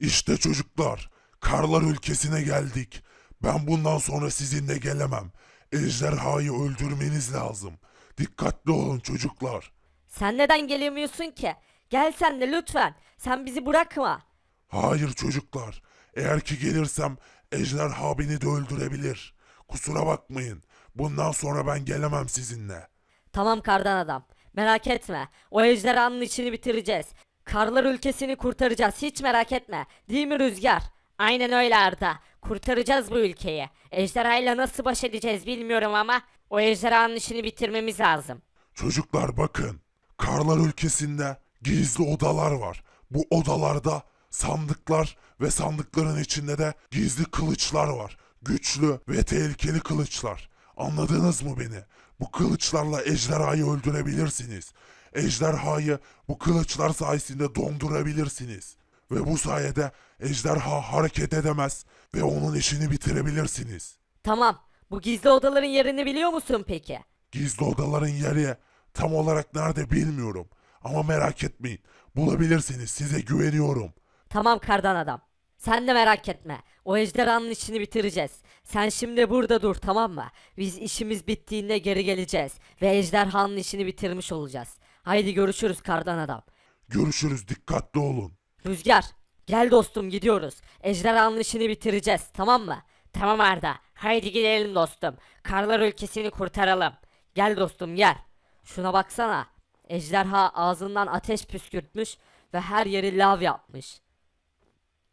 İşte çocuklar, karlar ülkesine geldik. Ben bundan sonra sizinle gelemem. Ejderhayı öldürmeniz lazım. Dikkatli olun çocuklar. Sen neden gelemiyorsun ki? Gel sen de lütfen. Sen bizi bırakma. Hayır çocuklar, eğer ki gelirsem ejderha beni de öldürebilir. Kusura bakmayın. Bundan sonra ben gelemem sizinle. Tamam kardan adam. Merak etme. O ejderhanın içini bitireceğiz. Karlar ülkesini kurtaracağız. Hiç merak etme. Değil mi Rüzgar? Aynen öyle Arda. Kurtaracağız bu ülkeyi. Ejderhayla nasıl baş edeceğiz bilmiyorum ama o ejderhanın işini bitirmemiz lazım. Çocuklar bakın. Karlar ülkesinde gizli odalar var. Bu odalarda sandıklar ve sandıkların içinde de gizli kılıçlar var. Güçlü ve tehlikeli kılıçlar. Anladınız mı beni? Bu kılıçlarla ejderhayı öldürebilirsiniz. Ejderhayı bu kılıçlar sayesinde dondurabilirsiniz. Ve bu sayede ejderha hareket edemez ve onun işini bitirebilirsiniz. Tamam. Bu gizli odaların yerini biliyor musun peki? Gizli odaların yeri tam olarak nerede bilmiyorum. Ama merak etmeyin. Bulabilirsiniz. Size güveniyorum. Tamam kardan adam. Sen de merak etme. O ejderhanın işini bitireceğiz. Sen şimdi burada dur tamam mı? Biz işimiz bittiğinde geri geleceğiz. Ve ejderhanın işini bitirmiş olacağız. Haydi görüşürüz kardan adam. Görüşürüz. Dikkatli olun. Rüzgar. Gel dostum gidiyoruz. Ejderhanın işini bitireceğiz tamam mı? Tamam Arda. Haydi gidelim dostum. Karlar ülkesini kurtaralım. Gel dostum gel. Şuna baksana. Ejderha ağzından ateş püskürtmüş ve her yeri lav yapmış.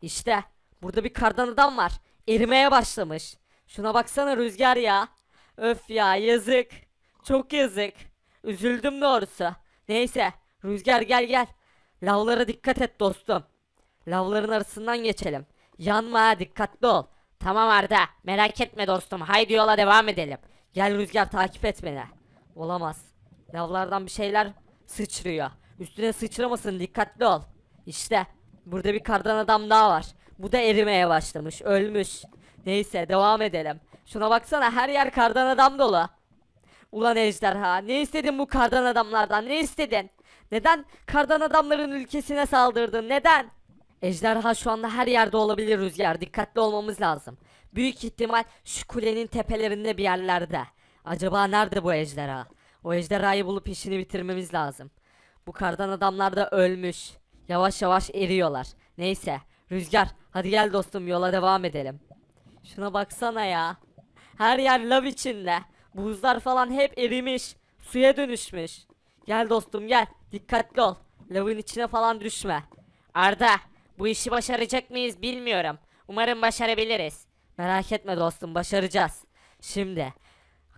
İşte burada bir kardan adam var. Erimeye başlamış. Şuna baksana Rüzgar ya. Öf ya yazık. Çok yazık. Üzüldüm doğrusu. Neyse Rüzgar gel gel. Lavlara dikkat et dostum. Lavların arasından geçelim. Yanma dikkatli ol. Tamam Arda merak etme dostum haydi yola devam edelim. Gel Rüzgar takip et beni. Olamaz. Lavlardan bir şeyler sıçrıyor. Üstüne sıçramasın dikkatli ol. İşte burada bir kardan adam daha var. Bu da erimeye başlamış ölmüş. Neyse devam edelim. Şuna baksana her yer kardan adam dolu. Ulan ejderha ne istedin bu kardan adamlardan ne istedin? Neden kardan adamların ülkesine saldırdın neden? Ejderha şu anda her yerde olabilir Rüzgar dikkatli olmamız lazım. Büyük ihtimal şu kulenin tepelerinde bir yerlerde. Acaba nerede bu ejderha? O ejderhayı bulup işini bitirmemiz lazım. Bu kardan adamlar da ölmüş. Yavaş yavaş eriyorlar. Neyse Rüzgar hadi gel dostum yola devam edelim. Şuna baksana ya. Her yer lav içinde. Buzlar falan hep erimiş. Suya dönüşmüş. Gel dostum gel. Dikkatli ol. Lavın içine falan düşme. Arda bu işi başaracak mıyız bilmiyorum. Umarım başarabiliriz. Merak etme dostum başaracağız. Şimdi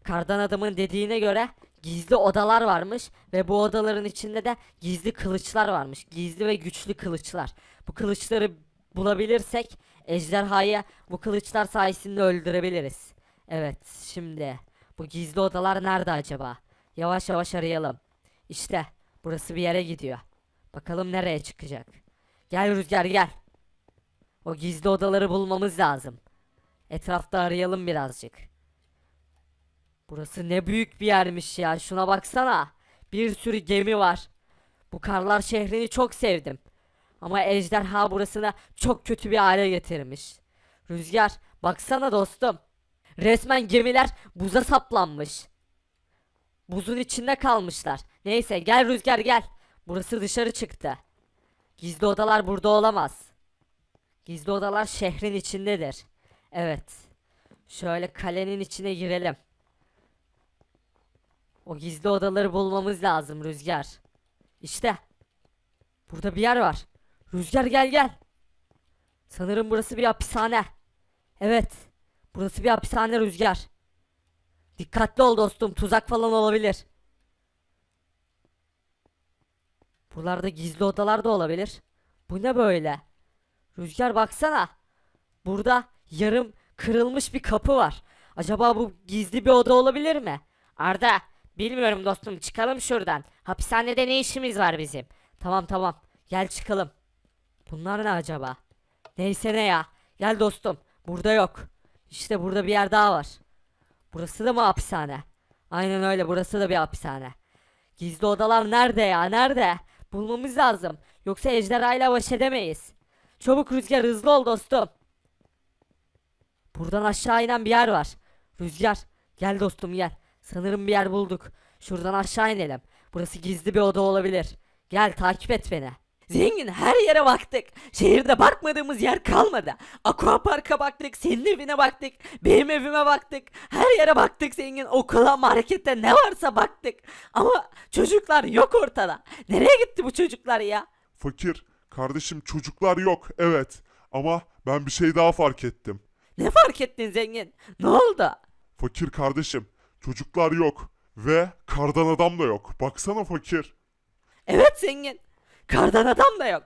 kardan adamın dediğine göre gizli odalar varmış ve bu odaların içinde de gizli kılıçlar varmış. Gizli ve güçlü kılıçlar. Bu kılıçları bulabilirsek ejderhayı bu kılıçlar sayesinde öldürebiliriz. Evet şimdi bu gizli odalar nerede acaba? Yavaş yavaş arayalım. İşte burası bir yere gidiyor. Bakalım nereye çıkacak. Gel Rüzgar gel. O gizli odaları bulmamız lazım. Etrafta arayalım birazcık. Burası ne büyük bir yermiş ya. Şuna baksana. Bir sürü gemi var. Bu karlar şehrini çok sevdim. Ama ejderha burasını çok kötü bir hale getirmiş. Rüzgar, baksana dostum. Resmen gemiler buza saplanmış. Buzun içinde kalmışlar. Neyse gel Rüzgar gel. Burası dışarı çıktı. Gizli odalar burada olamaz. Gizli odalar şehrin içindedir. Evet. Şöyle kalenin içine girelim. O gizli odaları bulmamız lazım Rüzgar. İşte. Burada bir yer var. Rüzgar gel gel. Sanırım burası bir hapishane. Evet. Burası bir hapishane Rüzgar. Dikkatli ol dostum. Tuzak falan olabilir. Buralarda gizli odalar da olabilir. Bu ne böyle? Rüzgar baksana. Burada yarım kırılmış bir kapı var. Acaba bu gizli bir oda olabilir mi? Arda, bilmiyorum dostum çıkalım şuradan. Hapishanede ne işimiz var bizim? Tamam tamam. Gel çıkalım. Bunlar ne acaba? Neyse ne ya. Gel dostum. Burada yok. İşte burada bir yer daha var. Burası da mı hapishane? Aynen öyle burası da bir hapishane. Gizli odalar nerede ya nerede? Bulmamız lazım. Yoksa ejderhayla baş edemeyiz. Çabuk Rüzgar hızlı ol dostum. Buradan aşağı inen bir yer var. Rüzgar gel dostum gel. Sanırım bir yer bulduk. Şuradan aşağı inelim. Burası gizli bir oda olabilir. Gel takip et beni. Zengin her yere baktık. Şehirde bakmadığımız yer kalmadı. Aquapark'a baktık, senin evine baktık, benim evime baktık. Her yere baktık zengin. Okula, markette ne varsa baktık. Ama çocuklar yok ortada. Nereye gitti bu çocuklar ya? Fakir, kardeşim çocuklar yok evet. Ama ben bir şey daha fark ettim. Ne fark ettin zengin? Ne oldu? Fakir kardeşim, çocuklar yok. Ve kardan adam da yok. Baksana fakir. Evet zengin. Kardan adam da yok.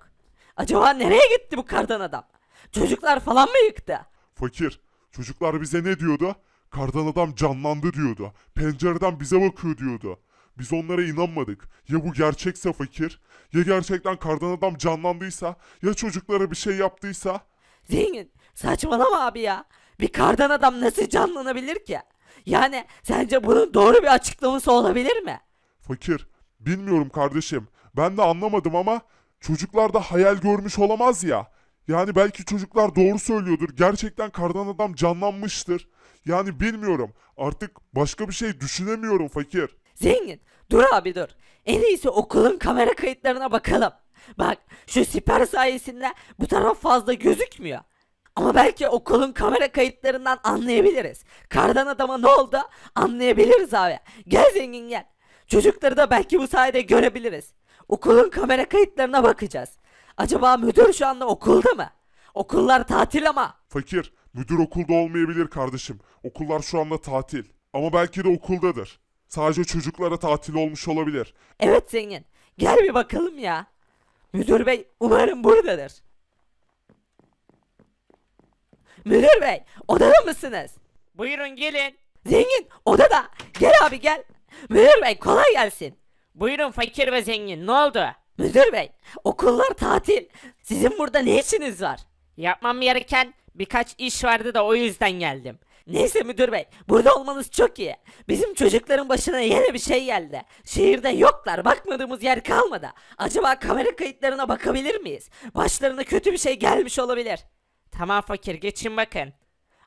Acaba nereye gitti bu kardan adam? Çocuklar falan mı yıktı? Fakir, çocuklar bize ne diyordu? Kardan adam canlandı diyordu. Pencereden bize bakıyor diyordu. Biz onlara inanmadık. Ya bu gerçekse fakir? Ya gerçekten kardan adam canlandıysa? Ya çocuklara bir şey yaptıysa? Zengin saçmalama abi ya. Bir kardan adam nasıl canlanabilir ki? Yani sence bunun doğru bir açıklaması olabilir mi? Fakir, bilmiyorum kardeşim. Ben de anlamadım ama çocuklar da hayal görmüş olamaz ya. Yani belki çocuklar doğru söylüyordur. Gerçekten kardan adam canlanmıştır. Yani bilmiyorum. Artık başka bir şey düşünemiyorum fakir. Zengin dur abi dur. En iyisi okulun kamera kayıtlarına bakalım. Bak şu siper sayesinde bu taraf fazla gözükmüyor. Ama belki okulun kamera kayıtlarından anlayabiliriz. Kardan adama ne oldu anlayabiliriz abi. Gel zengin gel. Çocukları da belki bu sayede görebiliriz. Okulun kamera kayıtlarına bakacağız. Acaba müdür şu anda okulda mı? Okullar tatil ama. Fakir, müdür okulda olmayabilir kardeşim. Okullar şu anda tatil. Ama belki de okuldadır. Sadece çocuklara tatil olmuş olabilir. Evet zengin. Gel bir bakalım ya. Müdür bey umarım buradadır. Müdür bey odada mısınız? Buyurun gelin. Zengin odada. Gel abi gel. Müdür bey kolay gelsin. Buyurun fakir ve zengin. Ne oldu? Müdür bey okullar tatil. Sizin burada ne işiniz var? Yapmam gereken birkaç iş vardı da o yüzden geldim. Neyse müdür bey burada olmanız çok iyi. Bizim çocukların başına yine bir şey geldi. Şehirde yoklar bakmadığımız yer kalmadı. Acaba kamera kayıtlarına bakabilir miyiz? Başlarına kötü bir şey gelmiş olabilir. Tamam fakir geçin bakın.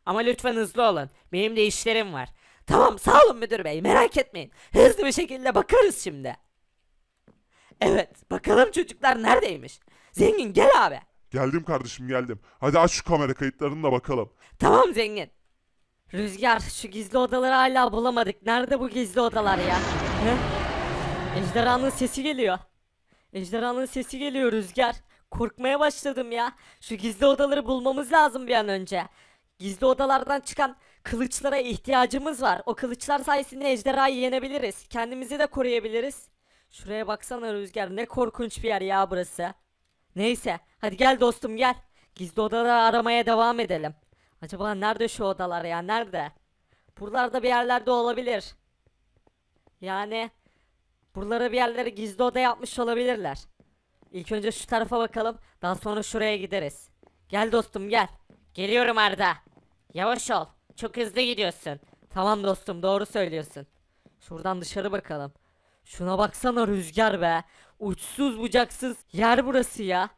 Ama lütfen hızlı olun. Benim de işlerim var. Tamam sağ olun müdür bey merak etmeyin. Hızlı bir şekilde bakarız şimdi. Evet bakalım çocuklar neredeymiş. Zengin gel abi. Geldim kardeşim geldim. Hadi aç şu kamera kayıtlarını da bakalım. Tamam zengin. Rüzgar şu gizli odaları hala bulamadık. Nerede bu gizli odalar ya? He? Ejderhanın sesi geliyor. Ejderhanın sesi geliyor Rüzgar. Korkmaya başladım ya. Şu gizli odaları bulmamız lazım bir an önce. Gizli odalardan çıkan kılıçlara ihtiyacımız var. O kılıçlar sayesinde ejderhayı yenebiliriz. Kendimizi de koruyabiliriz. Şuraya baksana Rüzgar ne korkunç bir yer ya burası. Neyse hadi gel dostum gel. Gizli odaları aramaya devam edelim. Acaba nerede şu odalar ya nerede? Buralarda bir yerlerde olabilir. Yani buralara bir yerlere gizli oda yapmış olabilirler. İlk önce şu tarafa bakalım daha sonra şuraya gideriz. Gel dostum gel. Geliyorum Arda. Yavaş ol. Çok hızlı gidiyorsun. Tamam dostum doğru söylüyorsun. Şuradan dışarı bakalım. Şuna baksana rüzgar be. Uçsuz bucaksız yer burası ya.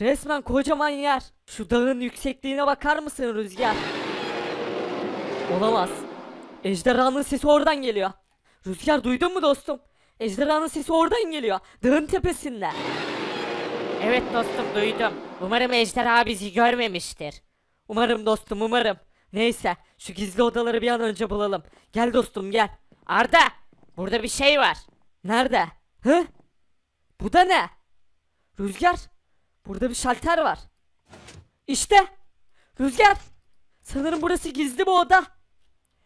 Resmen kocaman yer. Şu dağın yüksekliğine bakar mısın rüzgar? Olamaz. Ejderhanın sesi oradan geliyor. Rüzgar duydun mu dostum? Ejderhanın sesi oradan geliyor. Dağın tepesinde. Evet dostum duydum. Umarım ejderha bizi görmemiştir. Umarım dostum umarım. Neyse şu gizli odaları bir an önce bulalım. Gel dostum gel. Arda! Burada bir şey var. Nerede? Hı? Bu da ne? Rüzgar. Burada bir şalter var. İşte. Rüzgar. Sanırım burası gizli bir oda.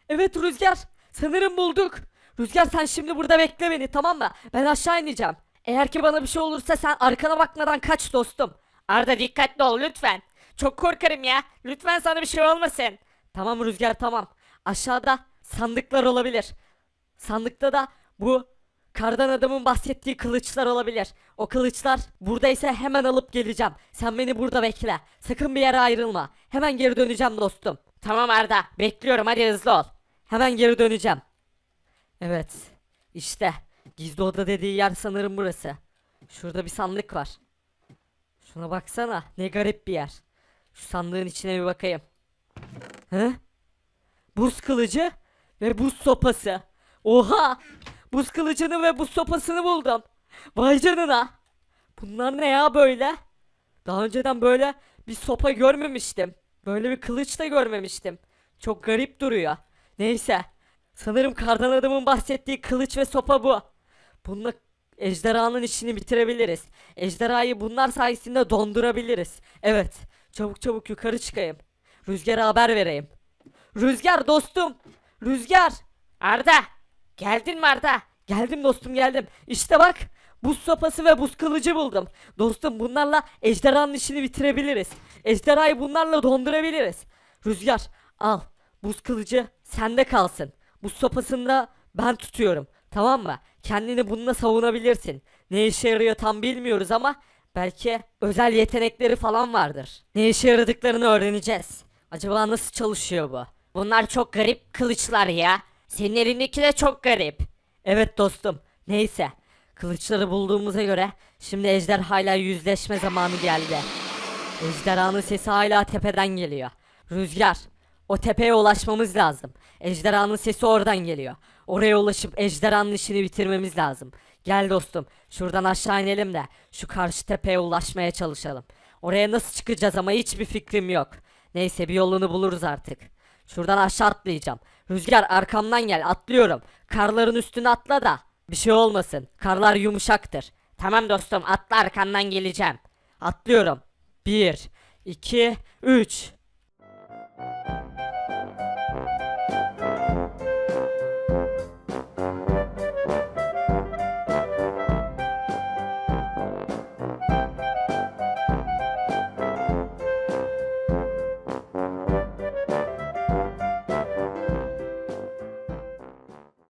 Evet Rüzgar. Sanırım bulduk. Rüzgar sen şimdi burada bekle beni tamam mı? Ben aşağı ineceğim. Eğer ki bana bir şey olursa sen arkana bakmadan kaç dostum. Arda dikkatli ol lütfen. Çok korkarım ya. Lütfen sana bir şey olmasın. Tamam Rüzgar tamam. Aşağıda sandıklar olabilir. Sandıkta da bu kardan adamın bahsettiği kılıçlar olabilir. O kılıçlar buradaysa hemen alıp geleceğim. Sen beni burada bekle. Sakın bir yere ayrılma. Hemen geri döneceğim dostum. Tamam Arda. Bekliyorum hadi hızlı ol. Hemen geri döneceğim. Evet. İşte gizli oda dediği yer sanırım burası. Şurada bir sandık var. Şuna baksana ne garip bir yer. Şu sandığın içine bir bakayım. Hı? Buz kılıcı ve buz sopası. Oha! Buz kılıcını ve buz sopasını buldum. Vay canına. Bunlar ne ya böyle? Daha önceden böyle bir sopa görmemiştim. Böyle bir kılıç da görmemiştim. Çok garip duruyor. Neyse. Sanırım kardan adamın bahsettiği kılıç ve sopa bu. Bununla ejderhanın işini bitirebiliriz. Ejderhayı bunlar sayesinde dondurabiliriz. Evet. Çabuk çabuk yukarı çıkayım. Rüzgar'a haber vereyim. Rüzgar dostum. Rüzgar. Arda! Geldin mi Arda? Geldim dostum geldim. İşte bak. Buz sopası ve buz kılıcı buldum. Dostum bunlarla ejderhanın işini bitirebiliriz. Ejderhayı bunlarla dondurabiliriz. Rüzgar al. Buz kılıcı sende kalsın. Buz sopasını da ben tutuyorum. Tamam mı? Kendini bununla savunabilirsin. Ne işe yarıyor tam bilmiyoruz ama belki özel yetenekleri falan vardır. Ne işe yaradıklarını öğreneceğiz. Acaba nasıl çalışıyor bu? Bunlar çok garip kılıçlar ya. Senin elindeki de çok garip. Evet dostum. Neyse. Kılıçları bulduğumuza göre şimdi ejderhayla yüzleşme zamanı geldi. Ejderhanın sesi hala tepeden geliyor. Rüzgar. O tepeye ulaşmamız lazım. Ejderhanın sesi oradan geliyor. Oraya ulaşıp ejderhanın işini bitirmemiz lazım. Gel dostum. Şuradan aşağı inelim de şu karşı tepeye ulaşmaya çalışalım. Oraya nasıl çıkacağız ama hiçbir fikrim yok. Neyse bir yolunu buluruz artık. Şuradan aşağı atlayacağım. Rüzgar arkamdan gel atlıyorum. Karların üstüne atla da. Bir şey olmasın. Karlar yumuşaktır. Tamam dostum atla arkandan geleceğim. Atlıyorum. 1, 2, 3.